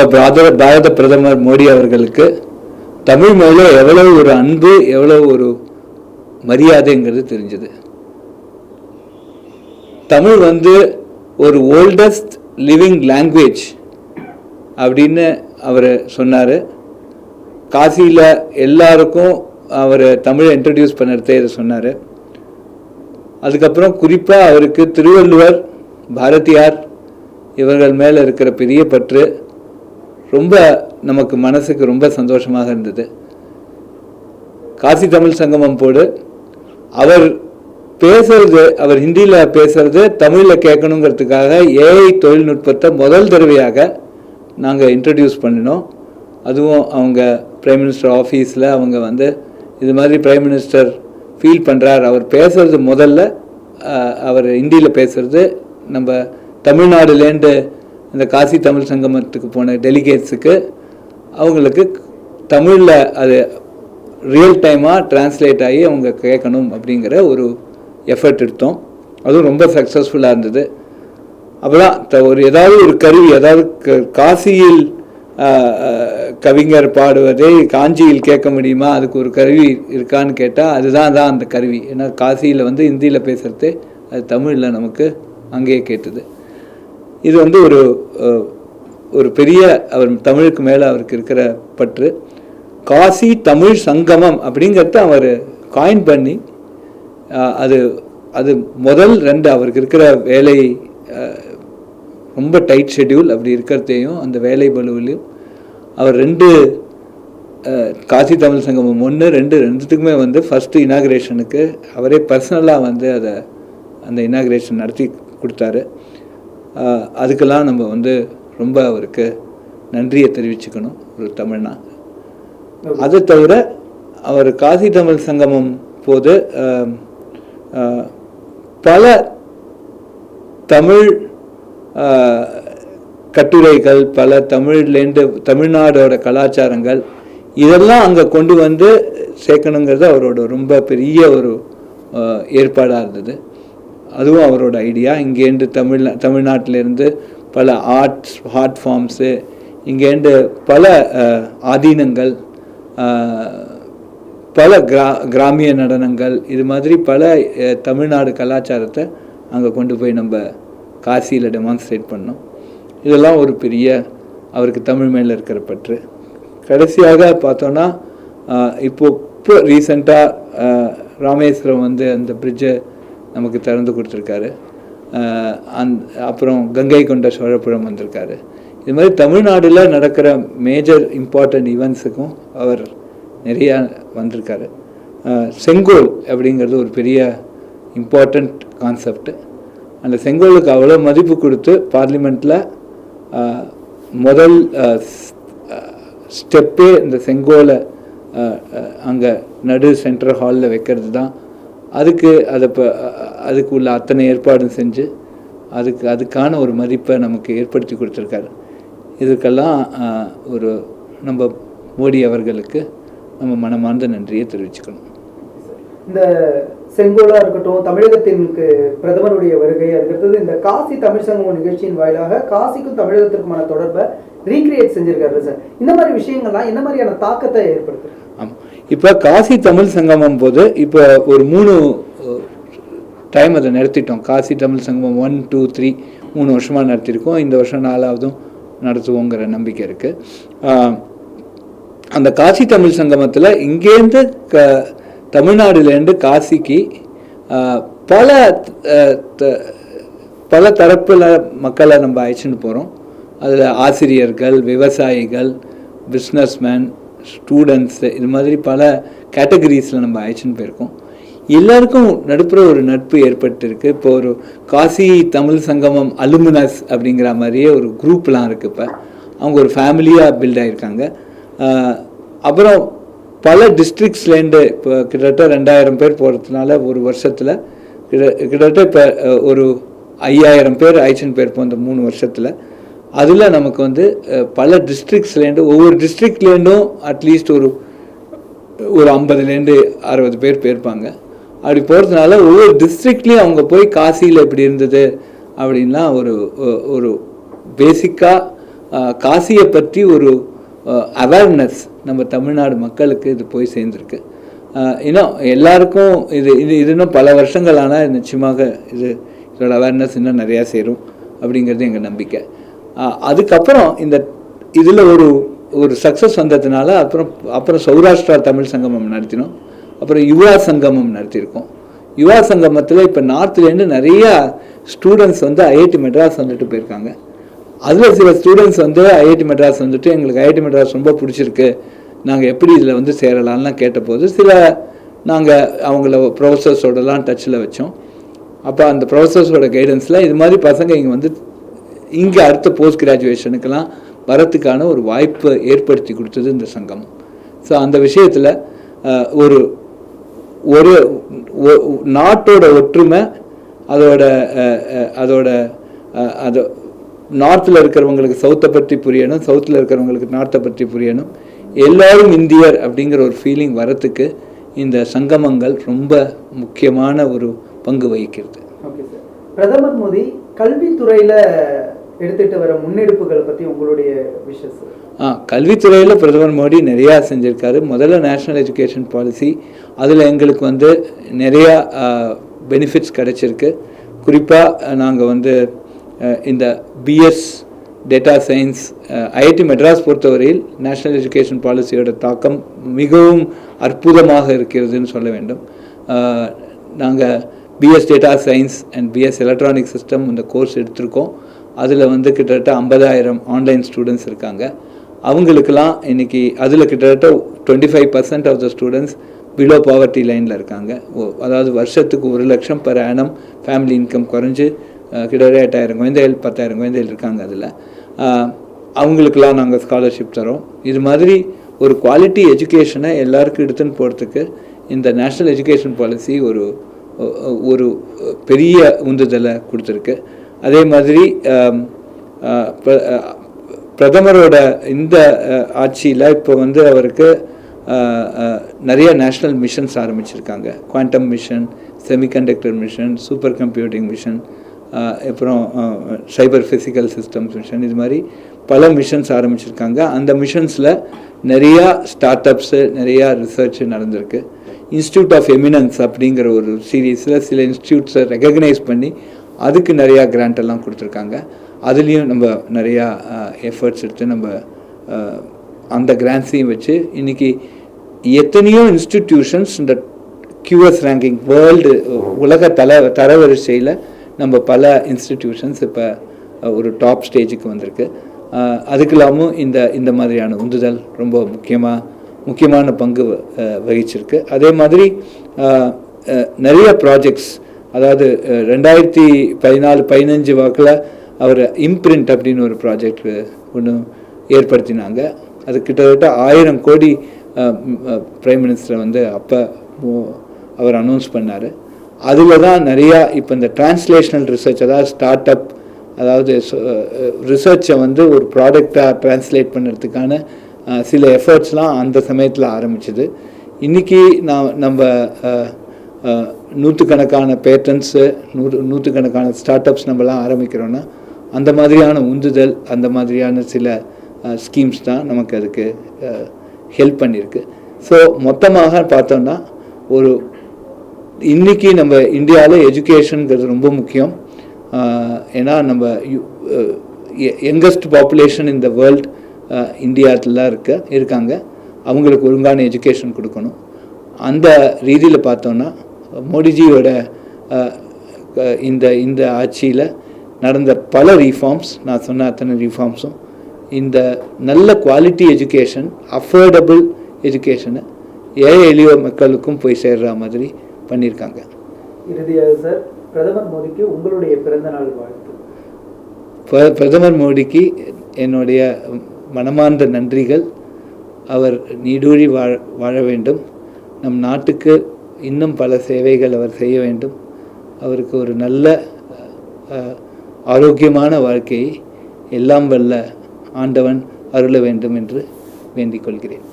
பாரத பாரத பிரதமர் மோடி அவர்களுக்கு தமிழ் மேலே எவ்வளவு ஒரு அன்பு எவ்வளவு ஒரு மரியாதைங்கிறது தெரிஞ்சது. தமிழ் வந்து ஒரு ஓல்டஸ்ட் லிவிங் லாங்குவேஜ் அப்படின்னு அவர் சொன்னார். காசியில் எல்லாருக்கும் அவர் தமிழை இன்ட்ரடியூஸ் பண்ணுறதே இதை சொன்னார். அதுக்கப்புறம் குறிப்பாக அவருக்கு திருவள்ளுவர் பாரதியார் இவர்கள் மேலே இருக்கிற பெரிய பற்று ரொம்ப நமக்கு மனசுக்கு ரொம்ப சந்தோஷமாக இருந்தது. காசி தமிழ் சங்கமம் போடு. அவர் பேசுறது அவர் ஹிந்தியில் பேசுறது தமிழில் கேட்கணுங்கிறதுக்காக ஏஐ தொழில்நுட்பத்தை முதல் தடவையாக நாங்கள் இன்ட்ரடியூஸ் பண்ணினோம். அதுவும் அவங்க பிரைம் மினிஸ்டர் ஆஃபீஸில் அவங்க வந்து இது மாதிரி பிரைம் மினிஸ்டர் ஃபீல் பண்ணுறார் அவர் பேசுறது முதல்ல அவர் ஹிந்தியில் பேசுறது நம்ம தமிழ்நாடுலேருந்து இந்த காசி தமிழ் சங்கமத்துக்கு போன டெலிகேட்ஸுக்கு அவங்களுக்கு தமிழில் அது ரியல் டைமாக டிரான்ஸ்லேட் ஆகி அவங்க கேட்கணும் அப்படிங்கிற ஒரு எஃபர்ட் எடுத்தோம். அதுவும் ரொம்ப சக்ஸஸ்ஃபுல்லாக இருந்தது. அப்போதான் த- ஒரு ஏதாவது ஒரு கருவி அதாவது க- காசியில் கவிஞர் பாடுவதை காஞ்சியில் கேட்க முடியுமா? அதுக்கு ஒரு கருவி இருக்கான்னு கேட்டால் அதுதான் தான் அந்த கருவி. ஏன்னா காசியில் வந்து ஹிந்தியில் பேசுகிறது அது தமிழில் நமக்கு அங்கேயே கேட்டது. இது வந்து ஒரு ஒரு பெரிய அவர் தமிழுக்கு மேலே அவருக்கு இருக்கிற பற்று. காசி தமிழ் சங்கமம் அப்படிங்கிறத அவர் காயின் பண்ணி அது அது முதல் ரெண்டு அவருக்கு இருக்கிற வேலை ரொம்ப டைட் ஷெட்யூல் அப்படி இருக்கிறதையும் அந்த வேலை பலுவிலையும் அவர் ரெண்டு காசி தமிழ் சங்கமம் ஒன்று ரெண்டு ரெண்டுத்துக்குமே வந்து ஃபஸ்ட்டு இனாகிரேஷனுக்கு அவரே பர்சனலாக வந்து அதை அந்த இனாகிரேஷன் நடத்தி கொடுத்தாரு. அதுக்கெல்லாம் நம்ம வந்து ரொம்ப அவருக்கு நன்றியை தெரிவிச்சுக்கணும் ஒரு தமிழ்னா. அது தவிர அவர் காசி தமிழ் சங்கமம் போது பல தமிழ் ஆஹ், கட்டுரைகள் பல தமிழ்லேருந்து தமிழ்நாடோட கலாச்சாரங்கள் இதெல்லாம் அங்கே கொண்டு வந்து சேர்க்கணுங்கிறது அவரோட ரொம்ப பெரிய ஒரு ஏற்பாடாக இருந்தது. அதுவும் அவரோட ஐடியா இங்கேருந்து தமிழ் தமிழ்நாட்டிலேருந்து பல ஆர்ட்ஸ் ஆர்ட் ஃபார்ம்ஸு இங்கேருந்து பல ஆதீனங்கள் பல கிரா கிராமிய நடனங்கள் இது மாதிரி பல தமிழ்நாடு கலாச்சாரத்தை அங்கே கொண்டு போய் நம்ம காசியில் டெமான்ஸ்ட்ரேட் பண்ணோம். இதெல்லாம் ஒரு பெரிய அவருக்கு தமிழ் மேலே இருக்கிற பற்று. கடைசியாக பார்த்தோன்னா இப்போ இப்போ ரீசண்டாக ராமேஸ்வரம் வந்து அந்த பிரிட்ஜை நமக்கு திறந்து கொடுத்துருக்காரு. அந் அப்புறம் கங்கை கொண்ட சோழபுரம் வந்திருக்காரு. இது மாதிரி தமிழ்நாடில் நடக்கிற மேஜர் இம்பார்ட்டன்ட் ஈவெண்ட்ஸுக்கும் அவர் நிறையா வந்திருக்காரு. செங்கோல் அப்படிங்கிறது ஒரு பெரிய இம்பார்ட்டண்ட் கான்செப்ட் அந்த செங்கோலுக்கு அவ்வளோ மதிப்பு கொடுத்து பார்லிமெண்ட்டில் முதல் ஸ்டெப்பே இந்த செங்கோலை அங்கே நடு சென்ட்ரல் ஹாலில் வைக்கிறது தான் அதுக்கு அதை இப்போ அதுக்கு உள்ள அத்தனை ஏற்பாடும் செஞ்சு அதுக்கு அதுக்கான ஒரு மதிப்பை நமக்கு ஏற்படுத்தி கொடுத்துருக்காரு. இதுக்கெல்லாம் ஒரு நம்ம மோடி அவர்களுக்கு நம்ம மனமார்ந்த நன்றியை தெரிவிச்சுக்கணும். இந்த செங்கோலா இருக்கட்டும் தமிழகத்திற்கு பிரதமருடைய வருகை அதுக்கடுத்தது இந்த காசி தமிழ் சங்கமம் நிகழ்ச்சியின் வாயிலாக காசிக்கும் தமிழகத்திற்குமான தொடர்பை ரீக்ரியேட் செஞ்சிருக்காரு சார். இந்த மாதிரி விஷயங்கள்லாம் என்ன மாதிரியான தாக்கத்தை ஏற்படுத்து ஆமாம் இப்போ காசி தமிழ் சங்கமம் போது இப்போ ஒரு மூணு டைம் அதை நடத்திட்டோம் காசி தமிழ் சங்கமம் ஒன் டூ த்ரீ மூணு வருஷமாக நடத்தியிருக்கோம் இந்த வருஷம் நாலாவதும் நடத்துவோங்கிற நம்பிக்கை இருக்குது அந்த காசி தமிழ் சங்கமத்தில் இங்கேருந்து க தமிழ்நாடுலேருந்து காசிக்கு பல பல தரப்பில் மக்களை நம்ம அழைச்சின்னு போகிறோம் அதில் ஆசிரியர்கள் விவசாயிகள் பிஸ்னஸ்மேன் ஸ்டூடெண்ட்ஸு இது மாதிரி பல கேட்டகரிஸில் நம்ம அழைச்சின்னு போயிருக்கோம். எல்லாருக்கும் நடுப்புற ஒரு நட்பு ஏற்பட்டிருக்கு. இப்போ ஒரு காசி தமிழ் சங்கமம் அலுமினஸ் அப்படிங்கிற மாதிரியே ஒரு குரூப்லாம் இருக்குது இப்போ. அவங்க ஒரு ஃபேமிலியாக பில்ட் ஆகியிருக்காங்க அப்புறம் பல டிஸ்ட்ரிக்ஸ்லேருந்து இப்போ கிட்டத்தட்ட ரெண்டாயிரம் பேர் போகிறதுனால ஒரு வருஷத்தில் கிட்ட கிட்டத்தட்ட இப்போ ஒரு ஐயாயிரம் பேர் ஐச்சன் பேர் போன இந்த மூணு வருஷத்தில். அதில் நமக்கு வந்து பல டிஸ்ட்ரிக்ஸ்லேருந்து ஒவ்வொரு டிஸ்ட்ரிக்ட்லேருந்தும் அட்லீஸ்ட் ஒரு ஒரு ஐம்பதுலேருந்து அறுபது பேர் போயிருப்பாங்க. அப்படி போகிறதுனால ஒவ்வொரு டிஸ்ட்ரிக்ட்லேயும் அவங்க போய் காசியில் இப்படி இருந்தது அப்படின்லாம் ஒரு ஒ- ஒரு பேசிக்காக காசியை பற்றி ஒரு அவேர்னஸ் நம்ம தமிழ்நாடு மக்களுக்கு இது போய் சேர்ந்துருக்கு. இன்னும் எல்லாருக்கும் இது இது இது இன்னும் பல வருஷங்கள் ஆனால் நிச்சயமாக இது இதோட அவேர்னஸ் இன்னும் நிறையா சேரும் அப்படிங்கிறது எங்கள் நம்பிக்கை. அதுக்கப்புறம் இந்த இதில் ஒரு ஒரு சக்ஸஸ் வந்ததுனால அப்புறம் அப்புறம் சௌராஷ்டிரா தமிழ் சங்கமம் நடத்தினோம். அப்புறம் யுவா சங்கமம் நடத்தியிருக்கோம். யுவா சங்கமத்தில் இப்போ நார்த்லேருந்து நிறையா ஸ்டூடெண்ட்ஸ் வந்து ஐஐடி மெட்ராஸ் வந்துட்டு போயிருக்காங்க. அதில் சில ஸ்டூடெண்ட்ஸ் வந்து ஐஐடி மெட்ராஸ் வந்துட்டு எங்களுக்கு ஐஐடி மெட்ராஸ் ரொம்ப பிடிச்சிருக்கு. நாங்கள் எப்படி இதில் வந்து சேரலாம்லாம் கேட்டபோது சில நாங்கள் அவங்கள ப்ரொஃபஸர்ஸோடலாம் டச்சில் வச்சோம். அப்போ அந்த ப்ரொஃபஸர்ஸோட கைடன்ஸில் இது மாதிரி பசங்க இங்கே வந்து இங்கே அடுத்த போஸ்ட் கிராஜுவேஷனுக்கெல்லாம் வரத்துக்கான ஒரு வாய்ப்பை ஏற்படுத்தி கொடுத்தது இந்த சங்கம். ஸோ அந்த விஷயத்தில் ஒரு ஒரு நாட்டோட ஒற்றுமை அதோட அதோட அது நார்த்தில் இருக்கிறவங்களுக்கு சவுத்தை பற்றி புரியணும் சவுத்தில் இருக்கிறவங்களுக்கு நார்த்தை பற்றி புரியணும். எல்லாரும் இந்தியர் அப்படிங்கிற ஒரு ஃபீலிங் வரத்துக்கு இந்த சங்கமங்கள் ரொம்ப முக்கியமான ஒரு பங்கு வகிக்கிறது. பிரதமர் மோடி கல்வித்துறையில எடுத்துட்டு வர முன்னெடுப்புகளை பத்தி உங்களுடைய விஷஸ் ஆ கல்வித்துறையில் பிரதமர் மோடி நிறையா செஞ்சுருக்காரு. முதல்ல நேஷ்னல் எஜுகேஷன் பாலிசி அதில் எங்களுக்கு வந்து நிறையா பெனிஃபிட்ஸ் கிடைச்சிருக்கு. குறிப்பாக நாங்கள் வந்து இந்த BS data science IIT Madras பொறுத்தவரையில் நேஷ்னல் எஜுகேஷன் பாலிசியோட தாக்கம் மிகவும் அற்புதமாக இருக்கிறதுன்னு சொல்ல வேண்டும். நாங்கள் BS data science and BS electronic system இந்த கோர்ஸ் எடுத்திருக்கோம். அதில் வந்து கிட்டத்தட்ட ஐம்பதாயிரம் ஆன்லைன் ஸ்டூடெண்ட்ஸ் இருக்காங்க. அவங்களுக்கெல்லாம் இன்னைக்கு அதில் கிட்டத்தட்ட twenty five percent of the students below poverty லைனில் இருக்காங்க. அதாவது வருஷத்துக்கு ஒரு லட்சம் பர் ஆனம் ஃபேமிலி இன்கம் குறைஞ்சு கிட்டத்தட்ட எட்டாயிரம் குழந்தைகள் பத்தாயிரம் குழந்தைகள் இருக்காங்க அதில். அவங்களுக்கெல்லாம் நாங்கள் ஸ்காலர்ஷிப் தரோம். இது மாதிரி ஒரு குவாலிட்டி எஜுகேஷனை எல்லாருக்கும் எடுத்துன்னு போகிறதுக்கு இந்த நேஷ்னல் எஜுகேஷன் பாலிசி ஒரு ஒரு பெரிய உந்துதலை கொடுத்துருக்கு. அதே மாதிரி பிரதமரோட இந்த ஆட்சியில் இப்போ வந்து அவருக்கு நிறைய நேஷ்னல் மிஷன்ஸ் ஆரம்பிச்சிருக்காங்க. Quantum mission semiconductor mission super computing mission அப்புறம் சைபர் ஃபிசிக்கல் சிஸ்டம்ஸ் மிஷன் இது மாதிரி பல மிஷன்ஸ் ஆரம்பிச்சிருக்காங்க. அந்த மிஷன்ஸில் நிறையா ஸ்டார்ட் அப்ஸு நிறையா ரிசர்ச் நடந்திருக்கு. இன்ஸ்டியூட் ஆஃப் எமினன்ஸ் அப்படிங்கிற ஒரு சீரீஸில் சில இன்ஸ்டியூட்ஸை ரெகக்னைஸ் பண்ணி அதுக்கு நிறையா கிராண்ட் எல்லாம் கொடுத்துருக்காங்க. அதுலேயும் நம்ம நிறையா எஃபர்ட்ஸ் எடுத்து நம்ம அந்த கிராண்ட்ஸையும் வச்சு இன்னைக்கு எத்தனையோ இன்ஸ்டிடியூஷன்ஸ் இந்த கியூஎஸ் ரேங்கிங் வேர்ல்டு உலக தல தரவரிசையில் நம்ம பல இன்ஸ்டிடியூஷன்ஸ் இப்போ ஒரு டாப் ஸ்டேஜுக்கு வந்திருக்கு. அதுக்கு இல்லாமல் இந்த இந்த மாதிரியான உந்துதல் ரொம்ப முக்கியமாக முக்கியமான பங்கு வகிச்சிருக்கு. அதே மாதிரி நிறைய ப்ராஜெக்ட்ஸ் அதாவது ரெண்டாயிரத்தி பதினாலு பதினஞ்சு வாக்கில் அவர் இம்ப்ரிண்ட் அப்படின்னு ஒரு ப்ராஜெக்ட் ஒன்று ஏற்படுத்தினாங்க. அது கிட்டத்தட்ட ஆயிரம் கோடி பிரைம் மினிஸ்டர் வந்து அப்போ அவர் அனௌன்ஸ் பண்ணார். அதில் தான் நிறையா இப்போ இந்த டிரான்ஸ்லேஷனல் ரிசர்ச் அதாவது ஸ்டார்ட் அப் அதாவது ரிசர்ச்சை வந்து ஒரு ப்ராடக்டாக டிரான்ஸ்லேட் பண்ணுறதுக்கான சில எஃபர்ட்ஸ்லாம் அந்த சமயத்தில் ஆரம்பிச்சது. இன்றைக்கி நான் நம்ம நூற்றுக்கணக்கான பேட்டன்ஸு நூறு நூற்றுக்கணக்கான ஸ்டார்ட் அப்ஸ் நம்மலாம் ஆரம்பிக்கிறோன்னா அந்த மாதிரியான உந்துதல் அந்த மாதிரியான சில ஸ்கீம்ஸ் தான் நமக்கு அதுக்கு ஹெல்ப் பண்ணியிருக்கு ஸோ மொத்தமாக பார்த்தோம்னா ஒரு இன்றைக்கி நம்ம இந்தியாவில் எஜுகேஷனுங்கிறது ரொம்ப முக்கியம். ஏன்னா நம்ம யங்கஸ்ட் பாப்புலேஷன் இந்த வேர்ல்ட் இந்தியாவில் இருக்க இருக்காங்க. அவங்களுக்கு ஒழுங்கான எஜுகேஷன் கொடுக்கணும். அந்த ரீதியில் பார்த்தோன்னா மோடிஜியோட இந்த இந்த ஆட்சியில் நடந்த பல ரீஃபார்ம்ஸ் நான் சொன்ன அத்தனை ரீஃபார்ம்ஸும் இந்த நல்ல குவாலிட்டி எஜுகேஷன் அஃபோர்டபுள் எஜுகேஷனை ஏழை எளிய மக்களுக்கும் போய் சேர்ற மாதிரி பண்ணியிருக்காங்க. இறுதியாக சார் பிரதமர் மோடிக்கு உங்களுடைய பிறந்த நாள் வாழ்த்து. பிர- பிரதமர் மோடிக்கு என்னுடைய மனமார்ந்த நன்றிகள். அவர் நீடூழி வாழ வாழ வேண்டும். நம் நாட்டுக்கு இன்னும் பல சேவைகள் அவர் செய்ய வேண்டும். அவருக்கு ஒரு நல்ல ஆரோக்கியமான வாழ்க்கையை எல்லாம் வல்ல ஆண்டவன் அருள வேண்டும் என்று வேண்டிக் கொள்கிறேன்.